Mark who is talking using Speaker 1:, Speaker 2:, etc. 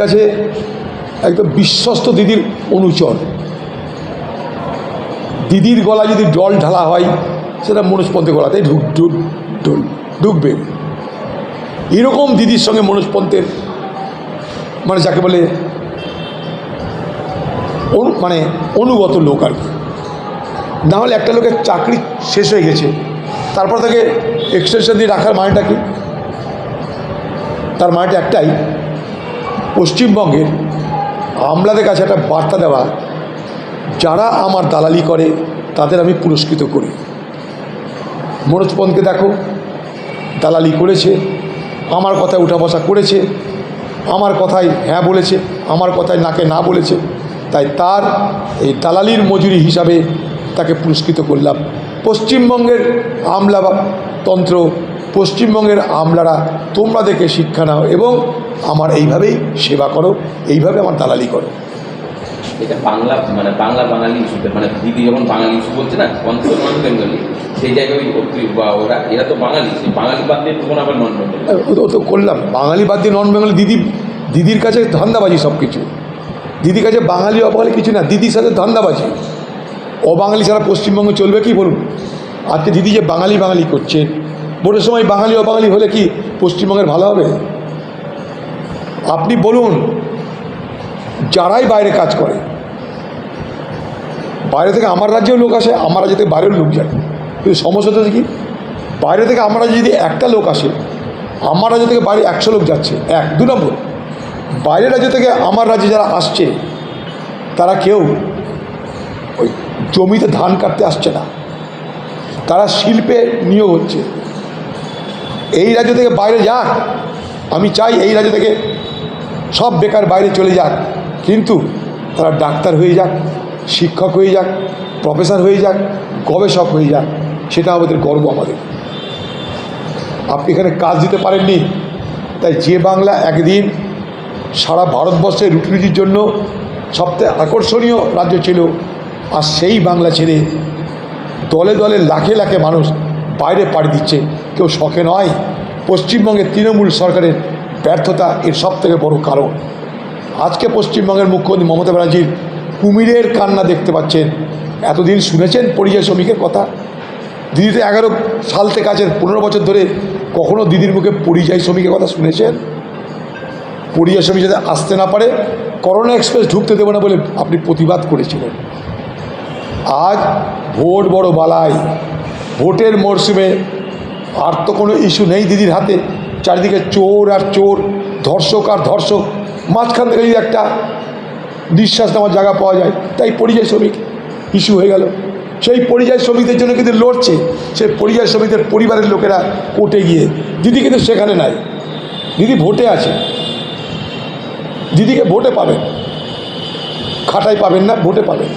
Speaker 1: কাছে একদম বিশ্বস্ত দিদির অনুচর। দিদির গলা যদি জল ঢালা হয়, সেটা মনোজপন্থের গলাতেই ঢুক ঢুক ঢুক, ঢুকবে। এরকম দিদির সঙ্গে মনোজপন্থের মানে যাকে বলে মানে অনুগত লোক আর কি। নাহলে একটা লোকের চাকরি শেষ হয়ে গেছে, তারপর তাকে এক্সটেনশন দিয়ে রাখার মানেটা কি? তার মানেটা একটাই পশ্চিমবঙ্গের আমলাদের কাছে একটা বার্তা দেওয়া, যারা আমার দালালি করে, তাদের আমি পুরস্কৃত করি। মনোজ পন্তকে দেখো, দালালি করেছে, আমার কথায় উঠা বসা করেছে, আমার কথায় হ্যাঁ বলেছে, আমার কথায় নাকে না বলেছে, তাই তার এই দালালির মজুরি হিসাবে তাকে পুরস্কৃত করলাম। পশ্চিমবঙ্গের আমলা তন্ত্র পশ্চিমবঙ্গের আমলারা তোমরা দেখে শিক্ষা নাও এবং আমার এইভাবেই সেবা করো এইভাবে আমার দালালি করো।
Speaker 2: এটা বাংলা মানে বাংলা বাঙালি ইস্যুতে মানে দিদি যখন বাঙালি ইস্যু বলছে না কনসার্ন নন বেঙ্গলি সেই জায়গায় বা ওরা এরা তো বাঙালি সেই বাঙালি বাদ দিয়ে তখন আবার নন বেঙ্গলি।
Speaker 1: ও তো- ও তো করলাম। বাঙালি বাদ দিয়ে নন বেঙ্গলি দিদি দিদির কাছে ধান্দাবাজি সব কিছু দিদির কাছে বাঙালি অবাঙালি কিছু না দিদির সাথে ধান্দাবাজি। অবাঙালি ছাড়া পশ্চিমবঙ্গে চলবে কি বলুন? আজকে দিদি যে বাঙালি বাঙালি করছে ভোটের সময় বাঙালি, অবাঙালি হলে কি পশ্চিমবঙ্গের ভালো হবে? আপনি বলুন, যারাই বাইরে কাজ করে, বাইরে থেকে আমার রাজ্যেও লোক আসে, আমার রাজ্য থেকে বাইরেও লোক যায়। কিন্তু সমস্যা হচ্ছে কি, বাইরে থেকে আমার রাজ্যে যদি একটা লোক আসে, আমার রাজ্য থেকে বাইরে একশো লোক যাচ্ছে, এক, দু নম্বর। বাইরের রাজ্য থেকে আমার রাজ্যে যারা আসছে, তারা কেউ ওই জমিতে ধান কাটতে আসছে না। তারা শিল্পে নিয়োগ হচ্ছে। এই রাজ্য থেকে বাইরে যাক আমি চাই এই রাজ্য থেকে সব বেকার বাইরে চলে যাক কিন্তু তারা ডাক্তার হয়ে যাক, শিক্ষক হয়ে যাক, প্রফেসর হয়ে যাক, গবেষক হয়ে যাক, সেটা আমাদের গর্ব আমাদের। আপনি এখানে কাজ দিতে পারেননি, তাই যে বাংলা একদিন সারা ভারতবর্ষে রুটি রুটির জন্য সবথেকে আকর্ষণীয় রাজ্য ছিল, আর সেই বাংলা ছেড়ে দলে দলে লাখে লাখে মানুষ বাইরে পাড়ি দিচ্ছে। কেউ শখে নয় পশ্চিমবঙ্গের তৃণমূল সরকারের ব্যর্থতা এর সব থেকে বড় কারণ। আজকে পশ্চিমবঙ্গের মুখ্যমন্ত্রী মমতা ব্যানার্জির কুমিরের কান্না দেখতে পাচ্ছেন। এতদিন শুনেছেন পরিযায়ী শ্রমিকের কথা? দিদি তো এগারো সাল থেকে আছেন, পনেরো বছর ধরে কখনো দিদির মুখে পরিযায়ী শ্রমিকের কথা শুনেছেন? পরিযায়ী শ্রমিক যাতে আসতে না পারে, করোনা এক্সপ্রেস ঢুকতে দেবো না বলে আপনি প্রতিবাদ করেছিলেন। আজ ভোট বড় বালাই। ভোটের মরশুমে আর তো কোনো ইস্যু নেই দিদির হাতে। চারিদিকে চোর আর চোর, ধর্ষক আর ধর্ষক। মাঝখান থেকে একটা নিঃশ্বাস নেওয়ার জায়গা পাওয়া যায়, তাই পরিযায়ী শ্রমিক ইস্যু হয়ে গেল। সেই পরিযায়ী শ্রমিকদের জন্য কিন্তু লড়ছে। সেই পরিযায়ী শ্রমিকদের পরিবারের লোকেরা কোর্টে গিয়ে, দিদি কিন্তু সেখানে নাই। দিদি ভোটে আছে। দিদিকে ভোটে পাবেন। খাটাই পাবেন না, ভোটে পাবেন।